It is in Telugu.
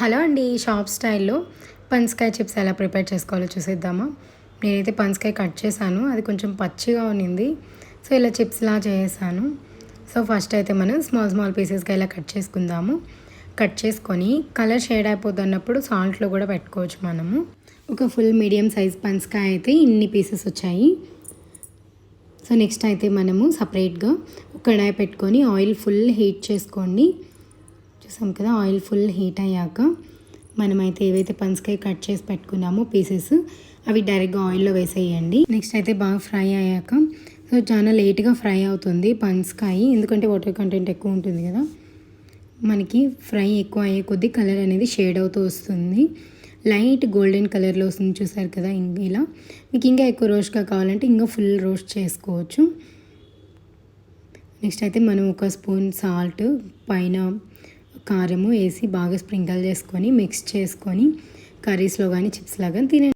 హలో అండి షాప్ స్టైల్లో పనసకాయ చిప్స్ ఎలా ప్రిపేర్ చేసుకోవాలో చూసేద్దామా? నేనైతే పనసకాయ కట్ చేశాను అది కొంచెం పచ్చిగా ఉన్నింది. సో ఇలా చిప్స్లా చేసాను సో ఫస్ట్ అయితే మనం స్మాల్ స్మాల్ పీసెస్గా ఇలా కట్ చేసుకుందాము. కట్ చేసుకొని కలర్ షేడ్ అయిపోతున్నప్పుడు సాల్ట్లో కూడా పెట్టుకోవచ్చు మనము. ఒక ఫుల్ మీడియం సైజ్ పనసకాయ అయితే ఇన్ని పీసెస్ వచ్చాయి. సో నెక్స్ట్ అయితే మనము సపరేట్గా కడాయి పెట్టుకొని ఆయిల్ ఫుల్ హీట్ చేసుకోండి. చూసాం కదా ఆయిల్ ఫుల్ హీట్ అయ్యాక మనమైతే ఏవైతే పనసకాయ కట్ చేసి పెట్టుకున్నామో పీసెస్ అవి డైరెక్ట్గా ఆయిల్లో వేసేయండి. నెక్స్ట్ అయితే బాగా ఫ్రై అయ్యాక సో చాలా లేట్గా ఫ్రై అవుతుంది పనసకాయ ఎందుకంటే వాటర్ కంటెంట్ ఎక్కువ ఉంటుంది కదా. మనకి ఫ్రై ఎక్కువ అయ్యే కొద్దీ కలర్ అనేది షేడ్ అవుతూ వస్తుంది. లైట్ గోల్డెన్ కలర్లో వస్తుంది చూసారు కదా ఇలా. మీకు ఇంకా ఎక్కువ రోస్ట్గా కావాలంటే ఇంకా ఫుల్ రోస్ట్ చేసుకోవచ్చు. నెక్స్ట్ అయితే మనం ఒక స్పూన్ సాల్ట్ పైన కారము వేసి బాగా స్ప్రింకల్ చేసుకొని మిక్స్ చేసుకొని కర్రీస్లో కానీ చిప్స్ లాగా తినే